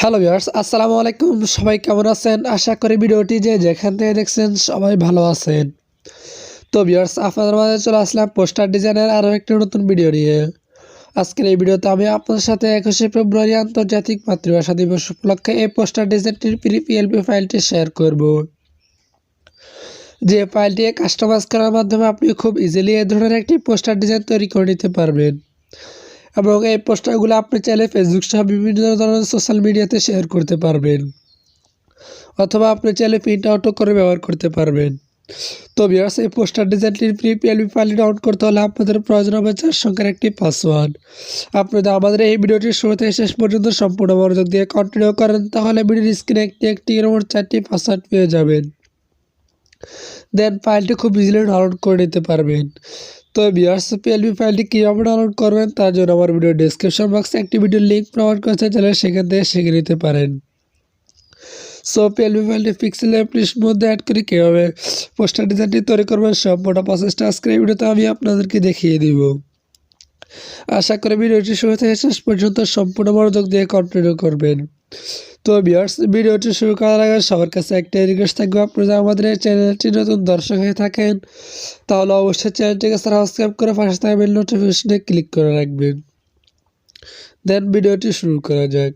Hello viewers আসসালামু আলাইকুম সবাই কেমন আছেন? আশা করি ভিডিওটি যে যেখান থেকে দেখছেন সবাই ভালো আছেন। তো ভিউয়ার্স আপনাদের মাঝে চলে আসলাম পোস্টার ডিজাইনের আরও একটি নতুন ভিডিও নিয়ে। আজকের এই ভিডিওতে আমি আপনাদের সাথে একুশে ফেব্রুয়ারি আন্তর্জাতিক মাতৃভাষা দিবস উপলক্ষে এই পোস্টার ডিজাইনটির পিএলপি ফাইলটি শেয়ার করব। যে ফাইলটি কাস্টমাইজ করার মাধ্যমে আপনি খুব ইজিলি এই ধরনের একটি পোস্টার ডিজাইন তৈরি করে নিতে পারবেন। এবং এই পোস্টারগুলো আপনি চাইলে ফেসবুক সহ বিভিন্ন ধরনের সোশ্যাল মিডিয়াতে শেয়ার করতে পারবেন। অথবা আপনি চাইলে প্রিন্ট আউটও করে ব্যবহার করতে পারবেন। তো ভিউয়ার্স এই পোস্টার ডিজাইনটির ফ্রি পিএলপি ফাইল ডাউনলোড করতে হলে আপনাদের প্রয়োজন হবে চার সংখ্যার একটি পাসওয়ার্ড আপনি যদি আমাদের এই ভিডিওটি শুরু থেকে শেষ পর্যন্ত সম্পূর্ণ মনোযোগ দিয়ে কন্টিনিউ করেন, তাহলে ভিডিওর স্ক্রিনে একটি একটি এরকম চারটি পাসওয়ার্ড পেয়ে যাবেন। দেন ফাইলটি খুব ইজিলি ডাউনলোড করে নিতে পারবেন। তো বিয়ার্স পিএলবি ফাইলটি কীভাবে ডাউনলোড করবেন তার জন্য আমার ভিডিও ডিসক্রিপশন বক্সে একটি ভিডিও লিঙ্ক প্রোভাইড করেছে তাহলে সেখান থেকে শিখে নিতে পারেন। সো পিএলবি ফাইলটি পিক্সেল অ্যাপ্লিকেশন মধ্যে অ্যাড করে কীভাবে পোস্টার ডিজাইনটি তৈরি করবেন সম্পূর্ণ প্রসেসটা আজকের ভিডিওতে আমি আপনাদেরকে দেখিয়ে দিব। আশা করি ভিডিওটি শুরু থেকে শেষ পর্যন্ত সম্পূর্ণ মনোযোগ দিয়ে কন্টিনিউ করবেন। তো বিয়ার্স ভিডিওটি শুরু করার আগে সবার কাছে একটা রিকোয়েস্ট থাকবে, আপনারা আমাদের এই চ্যানেলটি নতুন দর্শক হয়ে থাকেন, তাহলে অবশ্যই চ্যানেলটিকে সাবস্ক্রাইব করে পাশে থাকা বেল নোটিফিকেশনে ক্লিক করে রাখবেন। দেন ভিডিওটি শুরু করা যাক।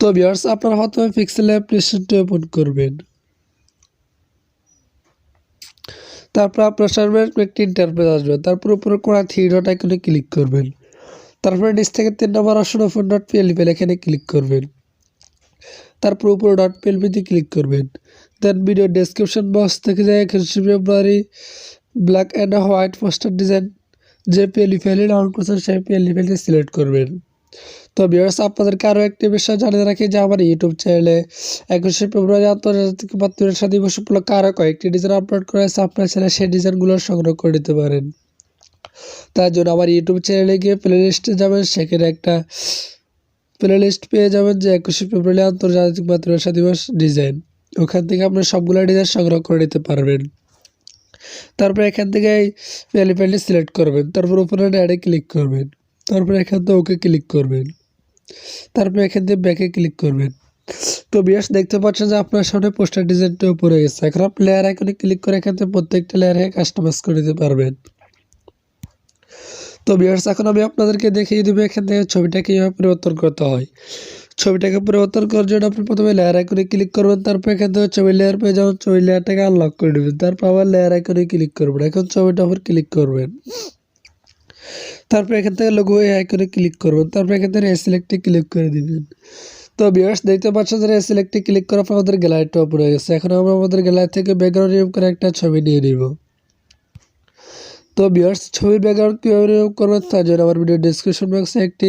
তো বিয়ার্স আপনারা হয়তো পিক্সেল অ্যাপ্লিকেশনটি ওপেন করবেন। তারপর আপনার সামনে একটি ইন্টারফেস আসবে। তারপর উপরে কোনা থ্রি ডট আইকনে ক্লিক করবেন। তারপরে নিচ থেকে তিন নম্বর অপশন ওপেন ডট পিএলপি এখানে ক্লিক করবেন। তারপর উপরে ডট পিএলপিতে ক্লিক করবেন। দেন ভিডিও ডেসক্রিপশন বক্স থেকে যায় February black and white poster design যে পিএলপি ফাইলে ডাউনলোড করছেন সেই পিএলপি ফাইলটি সিলেক্ট করবেন। তো বিয়ার্স আপনাদেরকে আরও একটি বিষয় জানিয়ে রাখি যে আমার ইউটিউব চ্যানেলে একুশে ফেব্রুয়ারি আন্তর্জাতিক মাতৃভাষা দিবস উপলক্ষে আরও কয়েকটি ডিজাইন আপলোড করা হয়েছে আপনার চ্যানেলে সেই ডিজাইনগুলো সংগ্রহ করে নিতে পারেন। তার জন্য আমার ইউটিউব চ্যানেলে গিয়ে প্লে লিস্টে যাবেন, সেখানে একটা প্লে লিস্ট পেয়ে যাবেন যে একুশে ফেব্রুয়ারি আন্তর্জাতিক মাতৃভাষা দিবস ডিজাইন ওখান থেকে আপনি সবগুলো ডিজাইন সংগ্রহ করে নিতে পারবেন। তারপর এখান থেকে এলিফ্যান্টটি সিলেক্ট করবেন। তারপর উপরে অ্যাডে ক্লিক করবেন। তারপরে এখান থেকে ওকে ক্লিক করবেন। তারপরে এখান থেকে ব্যাকে ক্লিক করবেন তো বিয়াস দেখতে পাচ্ছেন যে আপনার সামনে পোস্টার ডিজাইনটা উপরে গেছে। এখন আপনি লেয়ার আইকনে ক্লিক করে এখান থেকে প্রত্যেকটা লেয়ারে কাস্টমাইজ করে দিতে পারবেন। তো বিয়ার্স এখন আমি আপনাদেরকে দেখিয়ে দেবো এখান থেকে ছবিটা কীভাবে পরিবর্তন করতে হয়। ছবিটাকে পরিবর্তন করার জন্য আপনি প্রথমে লেয়ার আইকনে ক্লিক করবেন, তারপর এখান থেকে ছবি লেয়ার পেয়ে যাবেন, ছবি লেয়ারটাকে আনলক করে নেবেন তারপর আবার লেয়ার আইকনে ক্লিক করবেন। এখন ছবিটা উপর ক্লিক করবেন। তারপর এখান থেকে লোগো এই আইকনে ক্লিক করবেন তারপর এখান থেকে সিলেক্টে ক্লিক করে দিবেন। তো বিয়ার্স দেখতে পাচ্ছেন যে সিলেক্টে ক্লিক করার পর আমাদের গ্যালারিটা ওপর হয়ে গেছে। এখন আমরা আমাদের গ্যালারি থেকে ব্যাকগ্রাউন্ড রিমুভ করে একটা ছবি নিয়ে নিব। তো বিয়ার্স ছবির ব্যাকগ্রাউন্ড কীভাবে রিমুভ করবেন তার জন্য আমার ভিডিও ডিসক্রিপশন বক্সে একটি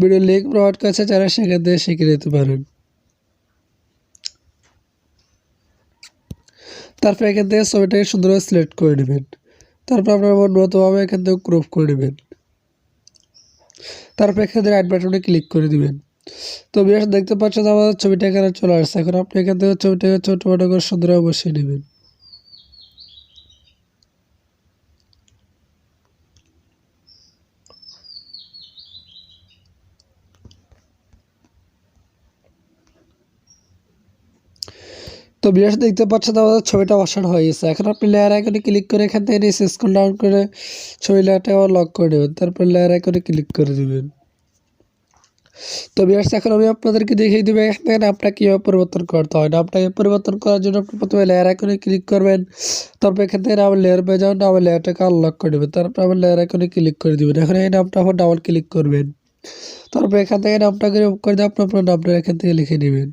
ভিডিও লিঙ্ক প্রোভাইড করেছে যারা সেখান থেকে শিখে নিতে পারেন। তারপর এখান থেকে ছবিটাকে সুন্দরভাবে সিলেক্ট করে নেবেন। তারপর আপনার নতুনভাবে এখান থেকে ক্রপ করে নেবেন। তারপর এখান থেকে বাটনে ক্লিক করে দিবেন। তো বিশেষ দেখতে পাচ্ছেন আমাদের ছবিটা এখানে চলে আসছে। এখন আপনি এখান থেকে ছবিটাকে ছোটো মোটো করে সুন্দরভাবে বসিয়ে নেবেন। তো বিয়াস দেখতে পাচ্ছেন আমাদের ছবিটা বসানো হয়ে গেছে। এখন আপনি লেয়ার আইকনে ক্লিক করে এখান থেকে নিয়ে স্ক্রল ডাউন করে ছবি লেয়ারটা আবার লক করে নেবেন, তারপর লেয়ার আইকনে ক্লিক করে দেবেন। তো বিয়ার্স এখন আমি আপনাদেরকে দেখিয়ে দেবো এখান নামটা কীভাবে পরিবর্তন করতে হয়। নামটাকে পরিবর্তন করার জন্য আপনি প্রথমে লেয়ার আইকনে ক্লিক করবেন, তারপর এখান থেকে আবার লেয়ার পেয়ে যাবেন আবার লেয়ারটাকে আনলক করে দেবেন তারপর আবার লেয়ার আইকনে ক্লিক করে দেবেন। এখন এই নামটা আবার ডাবল ক্লিক করবেন। তারপর এখান থেকে নামটাকে করে দিয়ে আপনি আপনার নামটা এখান থেকে লিখে নেবেন।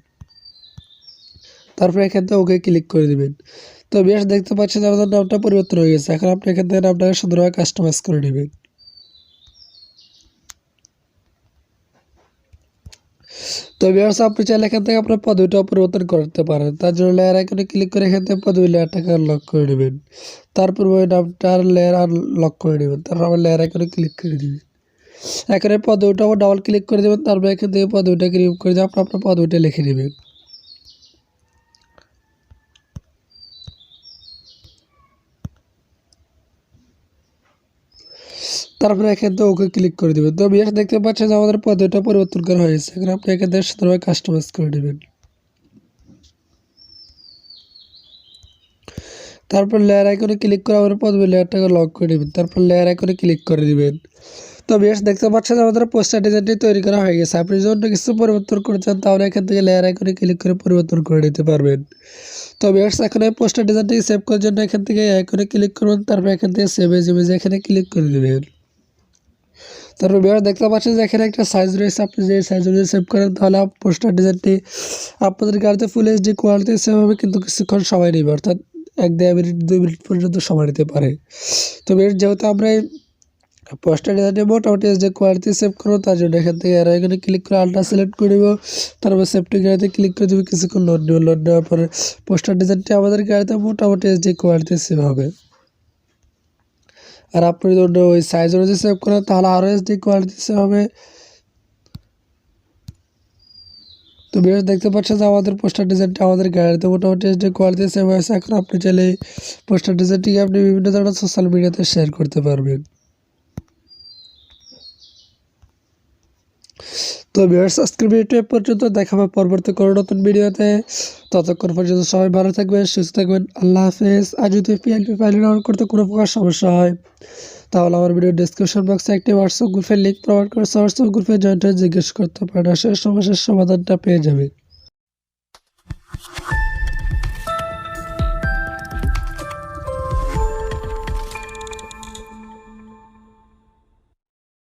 তারপরে এখান থেকে ওকে ক্লিক করে দিবেন। তো বেশ দেখতে পাচ্ছেন আমাদের নামটা পরিবর্তন হয়ে গেছে। এখন আপনি এখান থেকে নামটাকে সুন্দরভাবে কাস্টমাইজ করে নেবেন। তো বিয়ার্স আপনি চাইলে এখান থেকে আপনার পদবিটাও পরিবর্তন করতে পারেন। তার জন্য লেয়ার আইকনে ক্লিক করে এখান থেকে পদবি লেয়ারটাকে আনলক করে নেবেন। তারপর ওই নামটার লেয়ার আনলক করে নেবেন। তারপর আবার লেয়ার আইকনে ক্লিক করে দিবেন। এখানে পদবিটা আবার ডাবল ক্লিক করে দেবেন। তারপর এখান থেকে পদবিটাকে রিমুভ করে দিয়ে আপনার আপনার পদবিটা লিখে নেবেন। তারপরে এখান থেকে ওকে ক্লিক করে দেবেন। তো বিয়ার দেখতে পাচ্ছেন যে আমাদের পদবিটা পরিবর্তন করা হয়েছে। এখানে আপনি এখান থেকে সুন্দরভাবে কাস্টমাইজ করে নেবেন তারপর লেয়ার আইকনে ক্লিক করে আমাদের পদবি লেয়ারটাকে লক করে নেবেন তারপর লেয়ার আইকনে ক্লিক করে দেবেন। তো বেশ দেখতে পাচ্ছেন আমাদের পোস্টার ডিজাইনটি তৈরি করা হয়ে গেছে। আপনি যদি অন্য কিছু পরিবর্তন করতে চান, তাহলে এখান থেকে লেয়ার আইকনে ক্লিক করে পরিবর্তন করে নিতে পারবেন। তো বেশ এখন এই পোস্টার ডিজাইনটি সেভ করার জন্য এখান থেকে আইকনে ক্লিক করবেন। তারপর এখান থেকে সেভ এজ ইমেজ এখানে ক্লিক করে দেবেন। তারপর বেশ দেখতে পাচ্ছেন যে এখানে একটা সাইজ রয়েছে। আপনি যে সাইজ অনুযায়ী সেভ করেন, তাহলে পোস্টার ডিজাইনটি আপনাদের গাড়িতে ফুল এইচডি কোয়ালিটি সেভ হবে, কিন্তু কিছুক্ষণ সময় নেবে। অর্থাৎ এক দেড় মিনিট দুই মিনিট পর্যন্ত সময় নিতে পারে। তো যেহেতু আমরা পোস্টার ডিজাইনে মোটামুটি যে কোয়ালিটি সেভ করব, তার জন্য এখান থেকে আর এখানে ক্লিক করে আলট্রা সিলেক্ট করে দেবো তারপর সেফটি গাড়িতে ক্লিক করে দেবো, কিছুক্ষণ লোড নেব। লোড নেওয়ার পরে পোস্টার ডিজাইনটি আমাদের গাড়িতে মোটামুটি যে কোয়ালিটি সেভ হবে। আর আপনি যদি ওই সাইজ অনুযায়ী সেভ করেন, তাহলে আরও এসডি কোয়ালিটি সেভ হবে। তো বেশ দেখতে পাচ্ছেন যে আমাদের পোস্টার ডিজাইনটা আমাদের গ্যালারিতে মোটামুটি এসডি কোয়ালিটি সেভ হয়েছে। এখন আপনি চাইলে পোস্টার ডিজাইনটিকে আপনি বিভিন্ন ধরনের সোশ্যাল মিডিয়াতে শেয়ার করতে পারবেন। তো ভিউয়ার্স আজকের ভিডিওটি পর্যন্ত। দেখাবো পরবর্তী কোনো নতুন ভিডিওতে ততক্ষণ পর্যন্ত সবাই ভালো থাকবেন, সুস্থ থাকবেন। আল্লাহ হাফেজ। আর যদি পিএনপি ফাইল ডাউনলোড করতে কোনো প্রকার সমস্যা হয়, তাহলে আমার ভিডিও ডিসক্রিপশন বক্সে একটি হোয়াটসঅ্যাপ গ্রুপের লিঙ্ক প্রোভাইড করে হোয়াটসঅ্যাপ গ্রুপে জয়েন্ট হয়ে জিজ্ঞেস করতে পারেন। সেই সমস্যার সমাধানটা পেয়ে যাবে